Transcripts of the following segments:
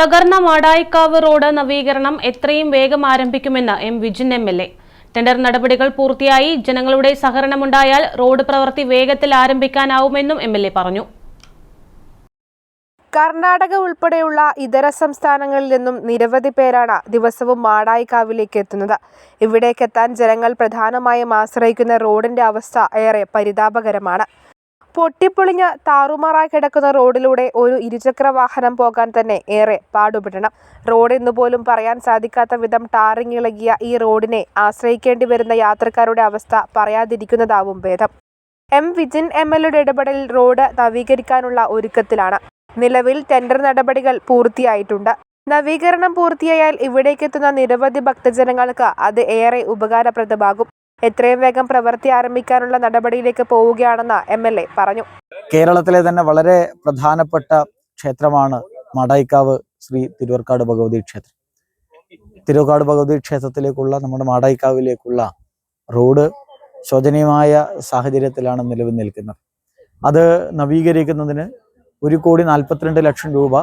തകർന്ന മാടായിക്കാവ് റോഡ് നവീകരണം എത്രയും വേഗം ആരംഭിക്കുമെന്ന് M Vijin M L A. Tender നടപടികൾ പൂർത്തിയായി ജനങ്ങളുടെ സഹകരണമുണ്ടായാൽ റോഡ് പ്രവൃത്തി വേഗത്തിൽ ആരംഭിക്കാനാവുമെന്നും എം എൽ എ പറഞ്ഞു. കർണാടക ഉൾപ്പെടെയുള്ള ഇതര സംസ്ഥാനങ്ങളിൽ നിന്നും നിരവധി പേരാണ് ദിവസവും മാടായിക്കാവിലേക്ക് എത്തുന്നത്. ഇവിടേക്കെത്താൻ ജനങ്ങൾ പ്രധാനമായും ആശ്രയിക്കുന്ന റോഡിന്റെ അവസ്ഥ ഏറെ പരിതാപകരമാണ്. പൊട്ടിപ്പൊളിഞ്ഞ് താറുമാറായി കിടക്കുന്ന റോഡിലൂടെ ഒരു ഇരുചക്ര വാഹനം പോകാൻ തന്നെ ഏറെ പാടുപെടണം. റോഡ് എന്നുപോലും പറയാൻ സാധിക്കാത്ത വിധം ടാറിങ് ഇളകിയ ഈ റോഡിനെ ആശ്രയിക്കേണ്ടി വരുന്ന യാത്രക്കാരുടെ അവസ്ഥ പറയാതിരിക്കുന്നതാവും ഭേദം. എം വിജിൻ എം എൽ ഇടപെടലിൽ റോഡ് നവീകരിക്കാനുള്ള ഒരുക്കത്തിലാണ്. നിലവിൽ ടെൻഡർ നടപടികൾ പൂർത്തിയായിട്ടുണ്ട്. നവീകരണം പൂർത്തിയായാൽ ഇവിടേക്കെത്തുന്ന നിരവധി ഭക്തജനങ്ങൾക്ക് അത് ഏറെ ഉപകാരപ്രദമാകും. എത്രയും വേഗം പ്രവൃത്തി ആരംഭിക്കാനുള്ള നടപടിയിലേക്ക് പോവുകയാണെന്ന് എം എൽ എ പറഞ്ഞു. കേരളത്തിലെ തന്നെ വളരെ പ്രധാനപ്പെട്ട ക്ഷേത്രമാണ് മാടായിക്കാവ് ശ്രീ തിരുവർക്കാട് ഭഗവതി ക്ഷേത്രം. തിരുവർക്കാട് ഭഗവതി ക്ഷേത്രത്തിലേക്കുള്ള നമ്മുടെ മാടായിക്കാവിലേക്കുള്ള റോഡ് ശോചനീയമായ സാഹചര്യത്തിലാണ് നിലവിൽ നിൽക്കുന്നത്. അത് നവീകരിക്കുന്നതിന് ഒരു കോടി നാൽപ്പത്തിരണ്ട് ലക്ഷം രൂപ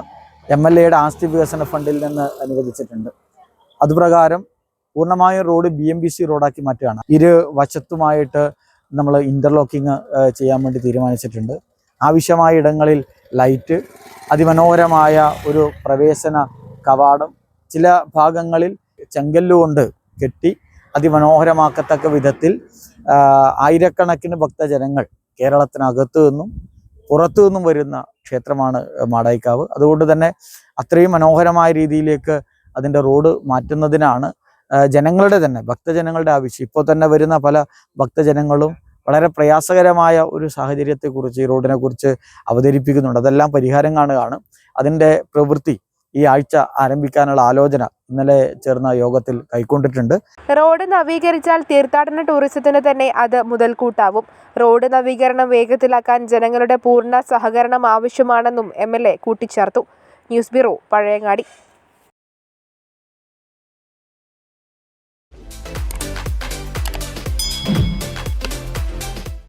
എം എൽ എയുടെ ആസ്തി വികസന ഫണ്ടിൽ നിന്ന് അനുവദിച്ചിട്ടുണ്ട്. അതുപ്രകാരം പൂർണമായും road B M B C റോഡാക്കി മാറ്റുകയാണ്. ഇരു വശത്തുമായിട്ട് നമ്മൾ ഇന്റർലോക്കിംഗ് ചെയ്യാൻ വേണ്ടി തീരുമാനിച്ചിട്ടുണ്ട്. ആവശ്യമായ ഇടങ്ങളിൽ ലൈറ്റ് അതിമനോഹരമായ ഒരു പ്രവേശന കവാടം ചില ഭാഗങ്ങളിൽ ചെങ്കല്ലുകൊണ്ട് കെട്ടി അതിമനോഹരമാക്കത്തക്ക വിധത്തിൽ ആയിരക്കണക്കിന് ഭക്തജനങ്ങൾ കേരളത്തിനകത്തു നിന്നും പുറത്തു നിന്നും വരുന്ന ക്ഷേത്രമാണ് മാടായിക്കാവ്. അതുകൊണ്ട് തന്നെ അത്രയും മനോഹരമായ രീതിയിലേക്ക് അതിന്റെ റോഡ് മാറ്റുന്നതിനാണ് ജനങ്ങളുടെ തന്നെ ഭക്തജനങ്ങളുടെ ആവശ്യം. ഇപ്പോൾ തന്നെ വരുന്ന പല ഭക്തജനങ്ങളും വളരെ പ്രയാസകരമായ ഒരു സാഹചര്യത്തെക്കുറിച്ച് ഈ റോഡിനെ കുറിച്ച് അവതരിപ്പിക്കുന്നുണ്ട്. അതെല്ലാം പരിഹാരം കാണുകയാണ്. അതിന്റെ പ്രവൃത്തി ഈ ആഴ്ച ആരംഭിക്കാനുള്ള ആലോചന ഇന്നലെ ചേർന്ന യോഗത്തിൽ കൈക്കൊണ്ടിട്ടുണ്ട്. റോഡ് നവീകരിച്ചാൽ തീർത്ഥാടന ടൂറിസത്തിന് തന്നെ അത് മുതൽക്കൂട്ടാവും. റോഡ് നവീകരണം വേഗത്തിലാക്കാൻ ജനങ്ങളുടെ പൂർണ സഹകരണം ആവശ്യമാണെന്നും എ കൂട്ടിച്ചേർത്തു. News bureau Pazhayangadi.